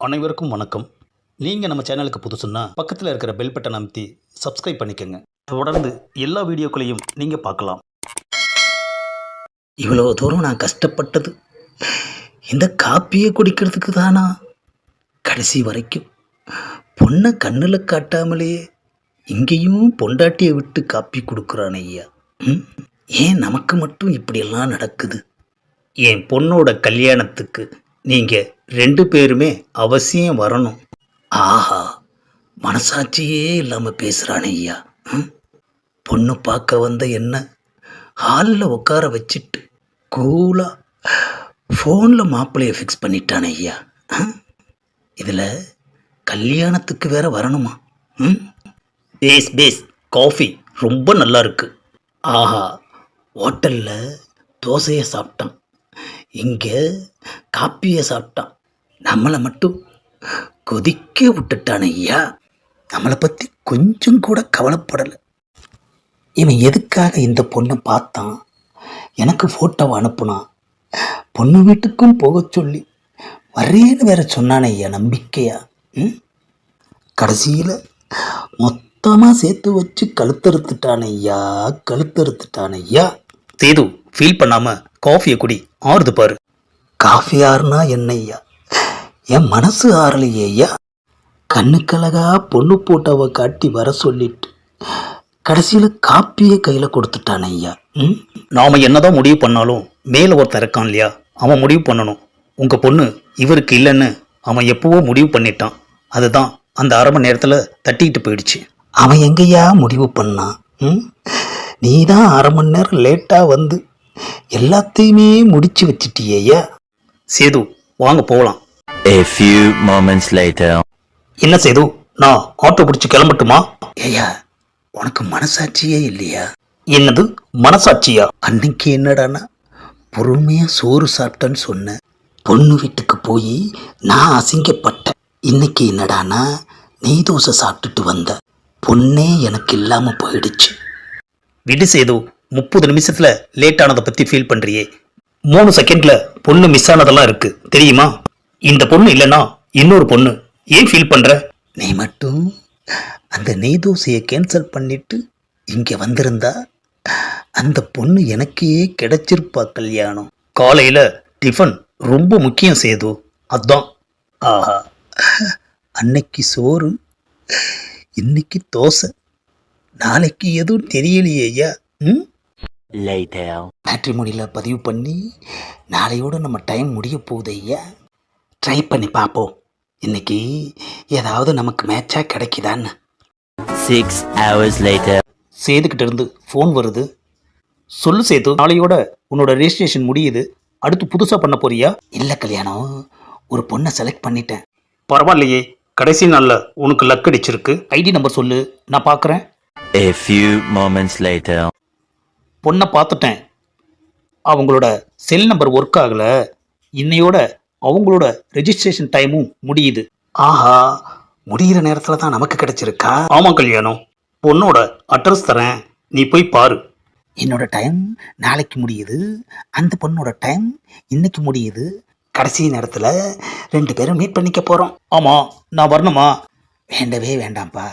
அனைவருக்கும் வணக்கம். நீங்கள் நம்ம சேனலுக்கு புதுசுன்னா பக்கத்தில் இருக்கிற பெல் பட்டன் அமைத்தி சப்ஸ்கிரைப் பண்ணிக்கோங்க. தொடர்ந்து எல்லா வீடியோக்களையும் நீங்கள் பார்க்கலாம். இவ்வளோ தூரம் நான் கஷ்டப்பட்டது. இந்த காப்பியை குடிக்கிறதுக்கு தானா? கடைசி வரைக்கும். பொண்ணை கண்ணில் காட்டாமலே இங்கேயும் பொண்டாட்டியை விட்டு காப்பி கொடுக்குறான் ஐயா. ம்? ஏன் நமக்கு மட்டும் இப்படியெல்லாம் நடக்குது? என் பொண்ணோட கல்யாணத்துக்கு நீங்கள் ரெண்டு பேருமே அவசியம் வரணும். ஆஹா மனசாட்சியே இல்லாமல் பேசுகிறானே ஐயா. ம்? பொண்ணு பார்க்க வந்த என்ன? ஹாலில் உட்கார வச்சுட்டு கூலாக ஃபோனில் மாப்பிள்ளையை ஃபிக்ஸ் பண்ணிட்டானே ஐயா. இதில் கல்யாணத்துக்கு வேற வரணுமா? ம்? பேஸ் பேஸ் காஃபி ரொம்ப நல்லா இருக்கு. ஆஹா ஹோட்டலில் தோசையை சாப்பிட்டான். இங்கே காப்பியை சாப்பிட்டான். நம்மளை மட்டும் கொதிக்க விட்டுட்டான் ஐயா. நம்மளை பற்றி கொஞ்சம் கூட கவலைப்படலை. இவன் எதுக்காக இந்த பொண்ணை பார்த்தான்? எனக்கு ஃபோட்டோவை அனுப்புனான். பொண்ணு வீட்டுக்கும் போக சொல்லி வரேன்னு வேற சொன்னானே ஐயா நம்பிக்கையா? ம்? கடைசியில் மொத்தமாக சேர்த்து வச்சு கழுத்தறுத்துட்டான் ஐயா கழுத்தறுத்துட்டான் ஐயா. சேது ஃபீல் பண்ணாமல் காஃபியை குடி. ஆறுது பாரு. காஃபி ஆறுனா என்ன ஐயா என் மனசு ஆறலையே ஐயா. கண்ணுக்கழகா பொண்ணு போட்டோவை காட்டி வர சொல்லிட்டு கடைசியில் காப்பியை கையில் கொடுத்துட்டான் ஐயா. ம்? நாம் என்னதான் முடிவு பண்ணாலும் மேலே ஒருத்தன் இருக்கான் இல்லையா? அவன் முடிவு பண்ணணும். உங்கள் பொண்ணு இவருக்கு இல்லைன்னு அவன் எப்போவோ முடிவு பண்ணிட்டான். அதுதான் அந்த அரை மணி நேரத்தில் தட்டிட்டு போயிடுச்சு. அவன் எங்கேயா முடிவு பண்ணான்? ம்? நீ தான் அரை மணி நேரம் லேட்டாக வந்து எல்லாத்தையுமே முடிச்சு வச்சிட்டியேயா? சேது வாங்க போகலாம் A few moments later. என்ன சேது நான் ஆட்டோ பிடிச்சி கிளம்பட்டுமா? ஏயா உனக்கு மனசாட்சியே இல்லையா? என்னது மனசாட்சியா? அன்னைக்கு என்னடான்னா பொறுமையாக சோறு சாப்பிட்டேன்னு சொன்னேன். பொண்ணு வீட்டுக்கு போய் நான் அசிங்கப்பட்டேன். இன்னைக்கு என்னடானா நெய் தோசை சாப்பிட்டுட்டு வந்த பொண்ணே எனக்கு இல்லாமல் போயிடுச்சு. விடு சேது முப்பது நிமிஷத்துல லேட் ஆனதை பத்தி ஃபீல் பண்றியே. மூணு செகண்ட்ல பொண்ணு மிஸ் ஆனதெல்லாம் இருக்கு. தெரியுமா? இந்த பொண்ணு இல்லைன்னா இன்னொரு பொண்ணு. ஏன் ஃபீல் பண்ற? நீ மட்டும் அந்த நெய் தோசையை கேன்சல் பண்ணிட்டு இங்கே வந்திருந்தா அந்த பொண்ணு எனக்கே கிடைச்சிருப்பா கல்யாணம். காலையில டிஃபன் ரொம்ப முக்கியம் சேது. அதான். ஆஹா. அன்னைக்கு சோறு இன்னைக்கு தோசை. நாளைக்கு எதுவும் தெரியலையே ஐயா. ம். மேட்ரிமோனியில் பதிவு பண்ணி நாளையோட நம்ம டைம் முடிய போகுது ஐயா. ட்ரை பண்ணி பார்ப்போம் இன்னைக்கு ஏதாவது நமக்கு மேட்சாக கிடைக்குதான்னு. Six hours later. சேதுக்கிட்ட இருந்து ஃபோன் வருது. சொல்லு சேது நாளையோட உன்னோட ரெஜிஸ்ட்ரேஷன் முடியுது. அடுத்து புதுசா பண்ண போறியா? இல்லை கல்யாணம் ஒரு பொண்ணை செலக்ட் பண்ணிட்டேன். பரவாயில்லையே கடைசி நாள்ல உனக்கு லக் அடிச்சிருக்கு. ஐடி நம்பர் சொல்லு நான் பார்க்குறேன் A few moments later. பொண்ணை பார்த்துட்டேன். அவங்களோட செல் நம்பர் ஒர்க் ஆகல. இன்னையோட அவங்களோட ரெஜிஸ்ட்ரேஷன் டைமும் முடியுது. ஆஹா முடிகிற நேரத்தில் தான் நமக்கு கிடைச்சிருக்கா? ஆமா கல்யாணம். பொண்ணோட அட்ரஸ் தரேன். நீ போய் பாரு. என்னோட டைம் நாளைக்கு முடியுது. அந்த பொண்ணோட டைம் இன்னைக்கு முடியுது. கடைசி நேரத்தில் ரெண்டு பேரும் மீட் பண்ணிக்க போகிறோம் ஆமா நான் வரணுமா? வேண்டவே வேண்டாம்ப்பா.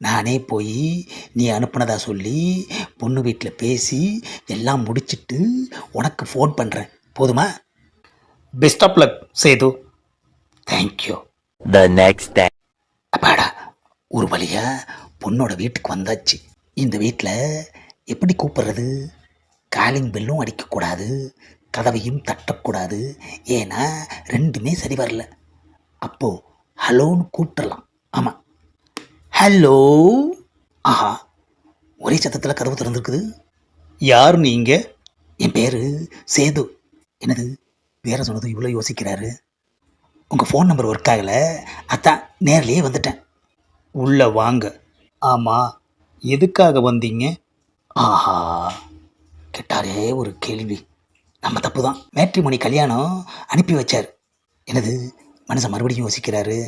நானே போய் நீ அனுப்புனதா சொல்லி பொண்ணு வீட்டில் பேசி எல்லாம் முடிச்சிட்டு உனக்கு ஃபோன் பண்ணுறேன் போதுமா? Best of luck Sethu. Thank you The next day. அப்பாடா ஒரு வழியா பொண்ணோட வீட்டுக்கு வந்தாச்சு. இந்த வீட்டில் எப்படி கூப்பிடுறது? காலிங் பெல்லும் அடிக்கக்கூடாது கதவையும் தட்டக்கூடாது. ஏன்னா ரெண்டுமே சரி வரல. அப்போ ஹலோன்னு கூப்பிட்டுறலாம் ஆமாம் ஹலோ ஆஹா ஒரே சத்தத்தில் கதவு திறந்துருக்குது. யார் நீங்கள் என் பேர் சேது. என்னது பேரை சொன்னது இவ்வளோ யோசிக்கிறாரு? உங்கள் ஃபோன் நம்பர் ஒர்க் ஆகலை? அதான் நேர்லேயே வந்துட்டேன். உள்ளே வாங்க. ஆமாம் எதுக்காக வந்தீங்க? ஆஹா கேட்டாரே ஒரு கேள்வி. நம்ம தப்பு தான் மேட்ரிமணி கல்யாணம் அனுப்பி வச்சார். எனது மனசை மறுபடியும் யோசிக்கிறாரு?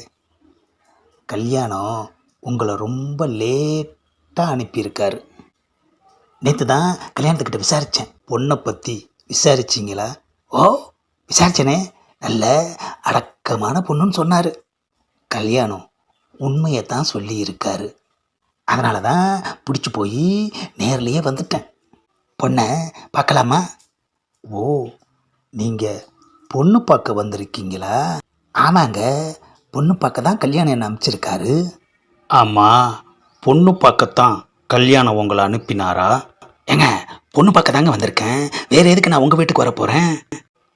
கல்யாணம்? உங்களை ரொம்ப லேட்டாக அனுப்பியிருக்காரு. நேற்று தான் கல்யாணத்துக்கிட்ட விசாரித்தேன் பொண்ணை பற்றி விசாரிச்சிங்களா? ஓ விசாரிச்சேனே. நல்ல அடக்கமான பொண்ணுன்னு சொன்னார். கல்யாணம் உண்மையை தான் சொல்லியிருக்காரு. அதனால தான் பிடிச்சி போய் நேர்லேயே வந்துட்டேன். பொண்ணை பார்க்கலாமா? ஓ நீங்கள் பொண்ணு பார்க்க வந்திருக்கீங்களா? ஆமாங்க பொண்ணு பார்க்க தான் கல்யாணம் என்ன அனுப்பிச்சிருக்காரு. ஆமாம் பொண்ணு பார்க்கத்தான் கல்யாணம் உங்களை அனுப்பினாரா? ஏங்க பொண்ணு பார்க்க தாங்க வந்திருக்கேன். வேறு எதுக்கு நான் உங்கள் வீட்டுக்கு வர போகிறேன்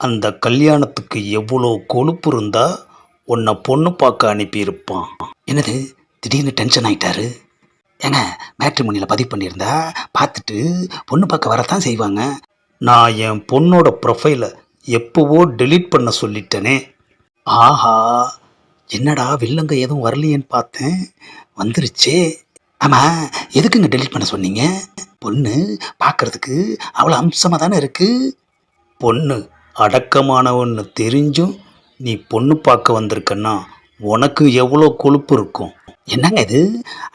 அந்த கல்யாணத்துக்கு எவ்வளோ கொழுப்பு இருந்தால் உன்னை பொண்ணு பார்க்க அனுப்பியிருப்பான். என்னது திடீர்னு டென்ஷன் ஆகிட்டாரு ஏங்க மேட்ரிமோனியில் பதிவு பண்ணியிருந்தா பார்த்துட்டு பொண்ணு பார்க்க வரத்தான் செய்வாங்க. நான் என் பொண்ணோட ப்ரொஃபைலை எப்போவோ டெலீட் பண்ண சொல்லிட்டேனே. ஆஹா என்னடா வில்லங்க எதுவும் வரலையேன்னு பார்த்தேன். வந்துருச்சே. ஆமாம் எதுக்குங்க டெலீட் பண்ண சொன்னீங்க? பொண்ணு பார்க்கறதுக்கு அவ்வளோ அம்சமாக தானே இருக்குது பொண்ணு அடக்கமானவன்னு தெரிஞ்சும் நீ பொண்ணு பார்க்க வந்திருக்கன்னா உனக்கு எவ்வளோ கொழுப்பு இருக்கும்? என்னங்க இது?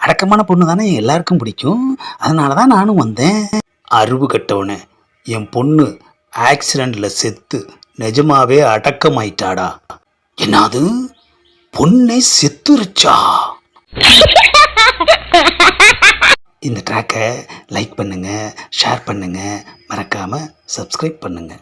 அடக்கமான பொண்ணு தானே எல்லாருக்கும் பிடிக்கும். அதனால தான் நானும் வந்தேன். அறிவு கட்டவனே என் பொண்ணு ஆக்சிடெண்ட்டில் செத்து நிஜமாவே அடக்கமாயிட்டாடா. என்னது? பொண்ணே செத்துருச்சா? இந்த ட்ராக்கை லைக் பண்ணுங்கள் ஷேர் பண்ணுங்கள் மறக்காமல் சப்ஸ்கிரைப் பண்ணுங்கள்